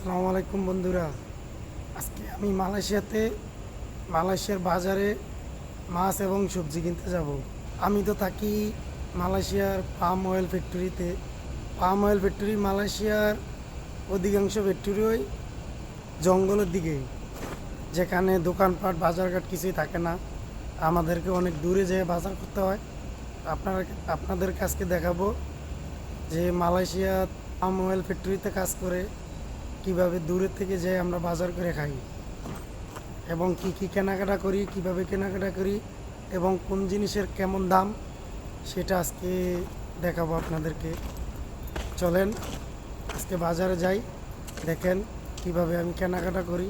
আসসালামু আলাইকুম বন্ধুরা। আজকে আমি মালয়েশিয়াতে, মালয়েশিয়ার বাজারে মাছ এবং সবজি কিনতে যাব। আমি তো থাকি মালয়েশিয়ার পাম অয়েল ফ্যাক্টরিতে। পাম অয়েল ফ্যাক্টরি মালয়েশিয়ার অধিকাংশ ফ্যাক্টরিই জঙ্গলের দিকে। যেখানে দোকানপাট, বাজারঘাট কিছুই থাকে না। আমাদেরকে অনেক দূরে যেয়ে বাজার করতে হয়। আপনারা আপনাদের কাছকে দেখাবো যে মালয়েশিয়া পাম অয়েল ফ্যাক্টরিতে কাজ করে কীভাবে দূরে থেকে যাই আমরা বাজার করে খাই এবং কি কি কেনাকাটা করি, কীভাবে কেনাকাটা করি এবং কোন জিনিসের কেমন দাম সেটা আজকে দেখাবো আপনাদেরকে। চলেন আজকে বাজারে যাই, দেখেন কীভাবে আমি কেনাকাটা করি।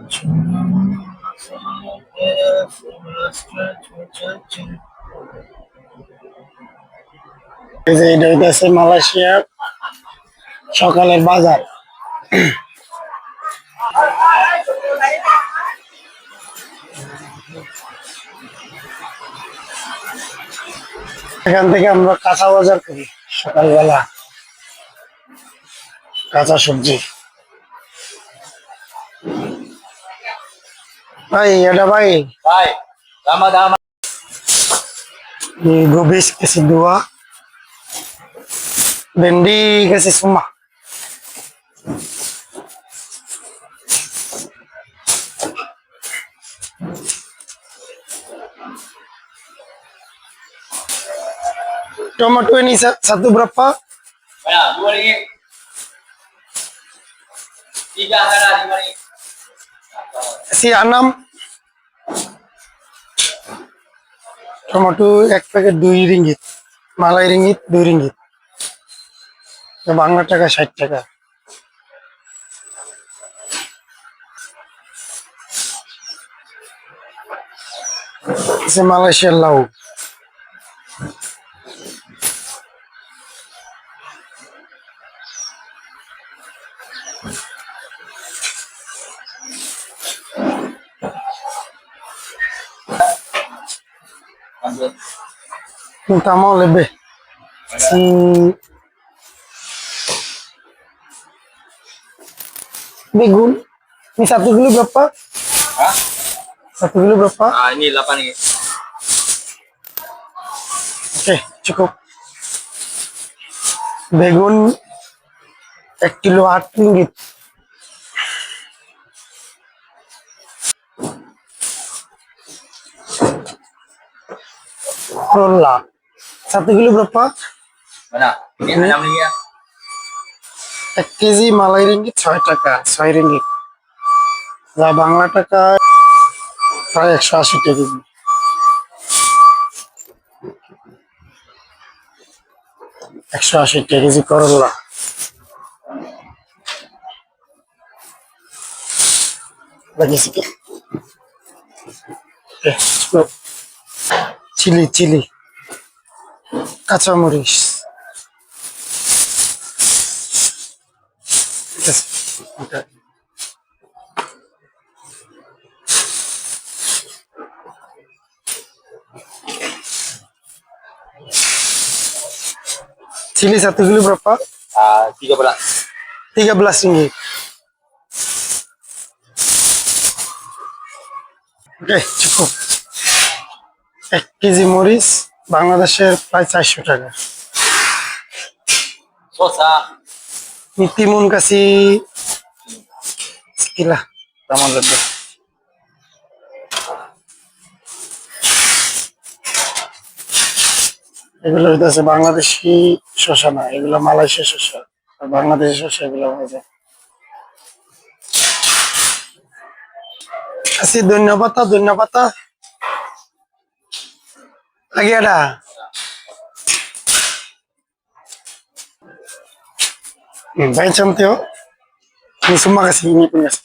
এই যে এটা হইতেছে মালয়েশিয়ার সকালের বাজার। এখান থেকে আমরা কাঁচা বাজার করি সকালবেলা। কাঁচা সবজি। Hai, ada Pak. Hai. Lama lama. Di gobis kasih dua bendi kasih semua tomato ini satu berapa? Ya, dua ringgit. Tiga karena lima ringgit. Si enam tomato এক প্যাকেট দুই রিঙ্গিত, মালাই রিঙ্গিত দুই রিঙ্গিত। বাংলা টাকা ষাট টাকা। সে, মালয়েশিয়ার লাউ। Ambil. minta mau lebih si begun ini satu kilo berapa Hah? satu kilo berapa Ah, ini delapan ringgit. Oke, cukup. Begun এক কিলো আট ringgit. করলা? Ini enam ringgit ya. এক কেজি মালাই রিঙ্গিত ছয় টাকা ছয় রিঙ্গিত যা বাংলা টাকা প্রায় একশো আশি টাকা কেজি। একশো আশি টাকা কেজি করলা। lagi sikit eh cukup cili cili kacamuris Yes. Okay. Cili satu kilo berapa? Ah, tiga belas. 13 ringgit. ওকে চুপ এক কেজি মরিচ বাংলাদেশের প্রায় চারশো টাকা। sekilah sama lebih. এগুলো হইতেছে বাংলাদেশি শসা না এগুলো মালয়েশিয়া শসা। আর বাংলাদেশি শসা এগুলো মজা আসি ধন্যবাদ ধন্যবাদ। Lagi ada Hmm, cantik oh. Ini semua kasih ini pun kasih.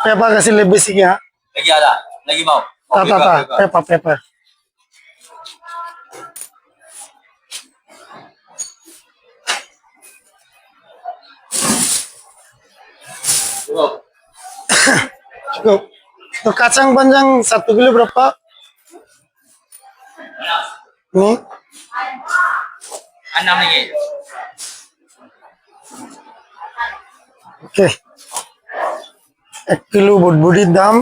Pepa kasih lebih sikit ya. Lagi ada? Lagi mau? Ta ta ta, pepa pepa. Cukup. Tuh kacang panjang satu kilo berapa? Ini Enam ringgit. ওকে এক kilo বুটবুটির দাম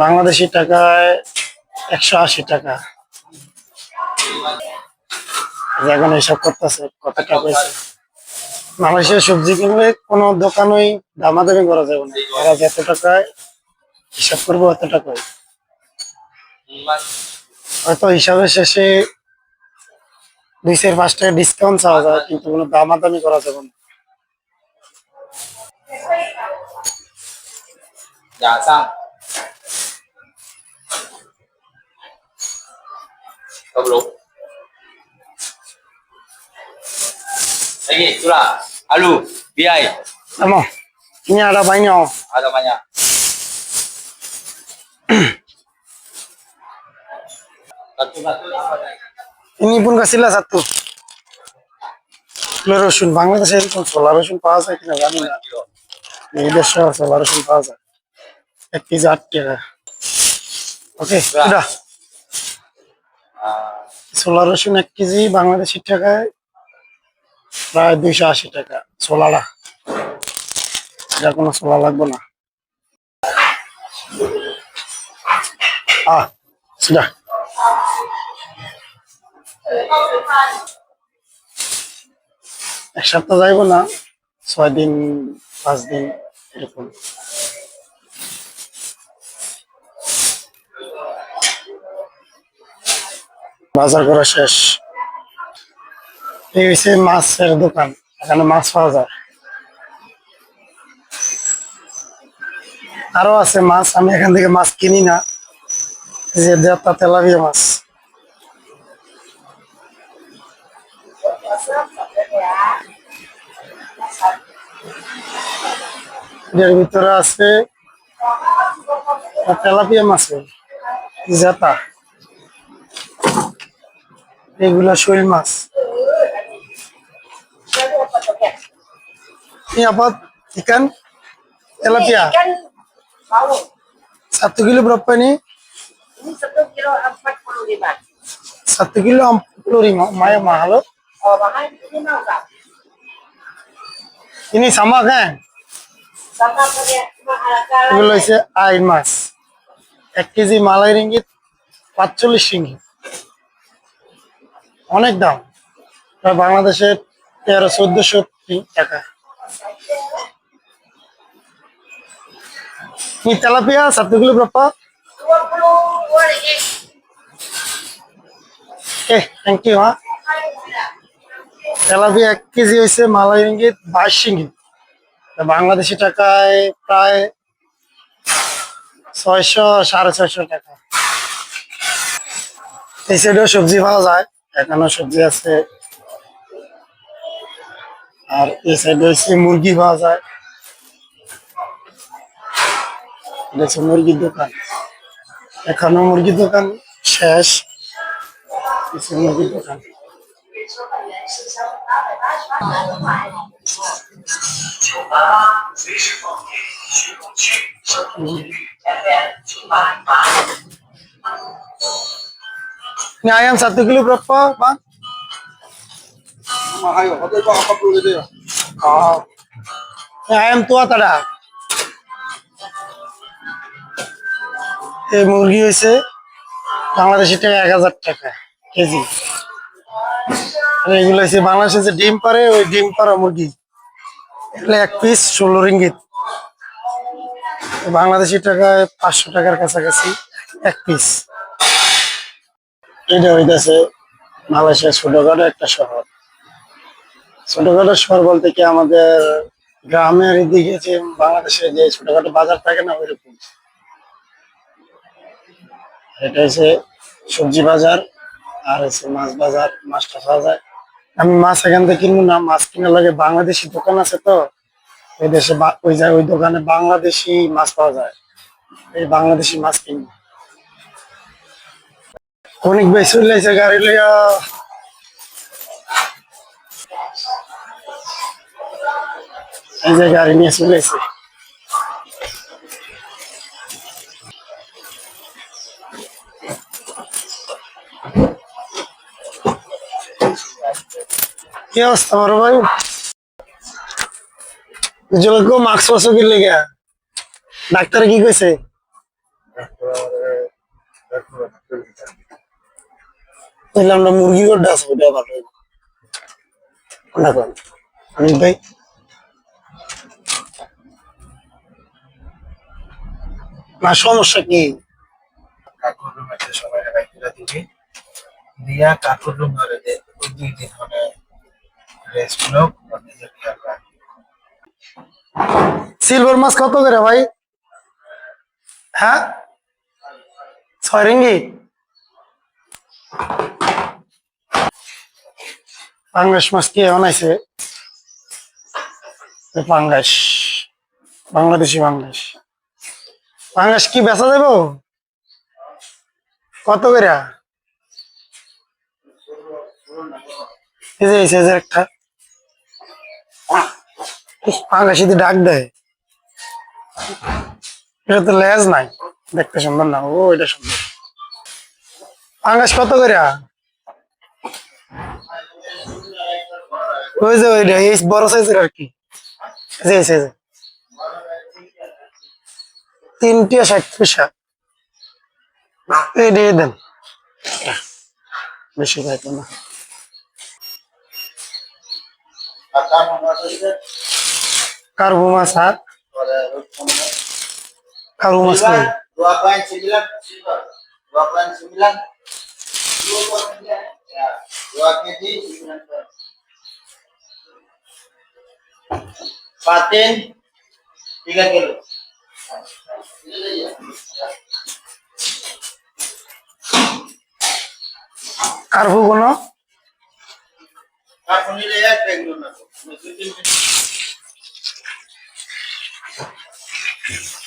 বাংলাদেশি টাকায় একশো আশি টাকা এখন হিসাব করতেছে কত টাকা মালয়েশিয়ার সবজি কিনলে কোনো দোকানই দামাদামি করা যাবে না। এরা যত টাকায় হিসাব করব অত টাকায়। হয়তো হিসাবের শেষে দুই চার পাঁচ টাকা ডিসকাউন্ট চাওয়া যায়, কিন্তু কোনো দামাদামি করা যাবে না। Dạ? Lagi, itulah. Alu, biai. Amo, ini ada banyak. Ada banyak. Ini pun kasihlah satu. রসুন বাংলাদেশে এরকম ছোলা রসুন পাওয়া যায় কিনা জানি না. এই দেশে ছোলা রসুন পাওয়া যায় এক কেজি আট টাকা ওকে Ah, ছোলা রসুন এক কেজি বাংলাদেশি টাকায় প্রায় দুইশো আশি টাকা ছোলাটা। এটা কোনো ছোলা লাগবে না। আহ সুদা এক সপ্তাহ যাইব না, ছয় দিন, পাঁচ দিন, এরকম। বাজার করা শেষ। এই হচ্ছে মাছের দোকান, এখানে মাছ পাওয়া যায়। আরও আছে মাছ, আমি এখান থেকে মাছ কিনি না। যে দেড়টা তেলাপিয়া মাছ। এর ভিতরে আছে তেলাপিয়া মাছ জেতা। এগুলা শৈল মাছ। Ini apa ikan tilapia Ikan bawang. satu kilo berapa ini Ini satu kilo empat puluh lima. satu kilo empat puluh lima lumayan mahal. Oh, mahal ini mau ini sama kan Sama kalau এগুলো হচ্ছে আইন মাছ এক KG মালাই ringgit পাঁচচল্লিশ ringgit অনেক দাম বাংলাদেশের তেরো চোদ্দশো টাকা dua puluh dua ringgit. eh thank you ha tilapia এক কেজি হয়েছে মালাই রিঙ্গিত বাইশ রিঙ্গিত তা বাংলাদেশি টাকায় প্রায় ছয়শো, সাড়ে ছয়শো টাকা। এই সাইডেও সবজি পাওয়া যায়, এখানেও সবজি আছে। আর এই সাইডে হচ্ছে মুরগি পাওয়া যায়। এটা হচ্ছে মুরগির দোকান এখানেও মুরগির দোকান শেষ এই হচ্ছে মুরগির দোকান Ini ayam satu kilo berapa, Bang? Mahal, hotel kau apa puluh gitu ya? Oh. Ini ayam tua tada. এই মুরগি হয়েছে বাংলাদেশি টাকা এক হাজার টাকা কেজি। এগুলো হচ্ছে বাংলাদেশে যে ডিম পারে ওই ডিম পাড়া মুরগি। এগুলো এক পিস ষোলো রিঙ্গিত বাংলাদেশি টাকায় পাঁচশো টাকার কাছাকাছি এক পিস এটা হইতেছে মালয়েশিয়ার ছোটখাটো একটা শহর। ছোটখাটো শহর বলতে কি আমাদের গ্রামের দিকে যে বাংলাদেশে যে ছোটখাটো বাজার থাকে না, ওইরকম। এটা হচ্ছে সবজি বাজার, আর হচ্ছে মাছ বাজার, মাছটা পাওয়া যায় আমি মাছ এখান থেকে কিনবো না, মাছ কেনার লাগে বাংলাদেশি দোকান আছে তো। ওই দেশে ওই যায় ওই দোকানে বাংলাদেশি মাছ পাওয়া যায়। এই বাংলাদেশি মাছ কিনবো। অনেক বেশি লাইছে গাড়ি লইয়া। এই যে গাড়ি নিয়ে চলে কি অবস্থা আমার ভাই? যোগ্য মাস্ক পাস কি লেগে ডাক্তার কি কইছে? বললাম না, মুরগি কোনটা আছে সমস্যা কি? কাকুর রুমে দুই দিন রেস্ট নিজের খেয়াল রাখ সিলভার মাছ কত করে ভাই? হ্যাঁ? ছয় রিঙ্গি? পাঙ্গাস মাছ কি বানাইছে? এ পাঙ্গাস বাংলাদেশি। পাঙ্গাস পাঙ্গাস কি বেচা দেব কত করে? এই যে, এই যে একটা। পাঙ্গাস যদি ডাক দেয়। এটা তো লেজ নাই। দেখতে সুন্দর না। ও, এটা সুন্দর। পাঙ্গাস কত করে? ওই যে, ওইটা, এই বড় সাইজের আর কি। যে। তিনটে ষাট পয়সা এই দিয়ে দেন। বেশি খাইতো না। কার্বু মাছ হাত কার্বু মাছ dua poin sembilan ya dua keji sembilan poin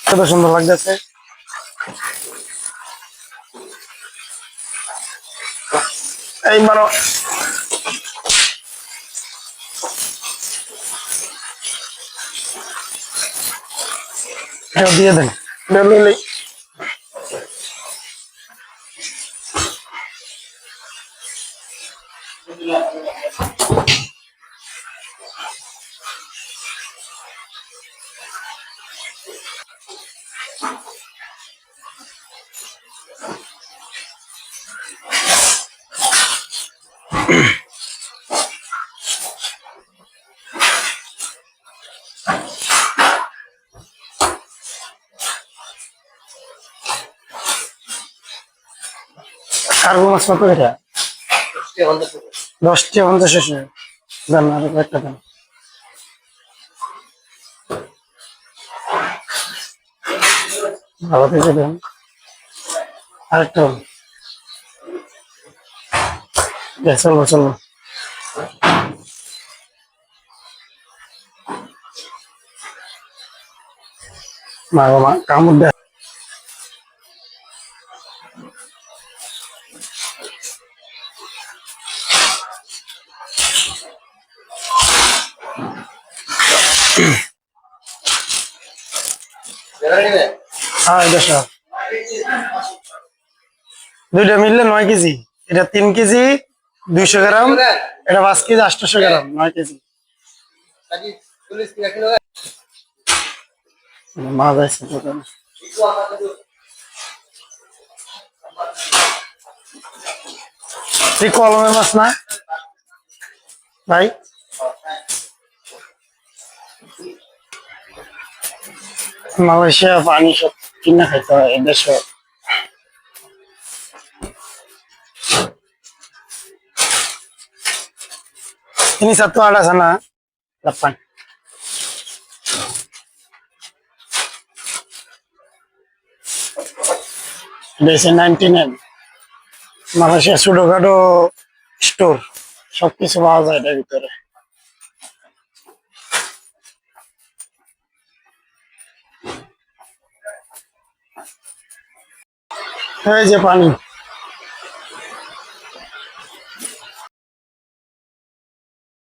কত সুন্দর লাগতেছে। এই মারো। এটা দিয়ে দেন। এটা লইলেই কার্গো মাছ কত এটা? দশটি পঞ্চাশ আর একটা ভালো থেকে দেন। আরেকটা মা গো মা, কামড় দেয় হ্যাঁ এটা সব। দুইটা মিললে নয় কেজি। এটা তিন কেজি দুইশো গ্রাম। এটা পাঁচ কেজি আটশোশো গ্রাম নয় কেজি? মাছ আছে দোকানে। কলমের মাছ না? ভাই? মালয়েশিয়া পানি সব কিনা খাইতে হয় এদেশে ini satu ada sana depan দেশে নাইনটি নাইন মালয়েশিয়া ছোটখাটো স্টোর, সবকিছু পাওয়া যায় এটার ভিতরে। এই যে পানি।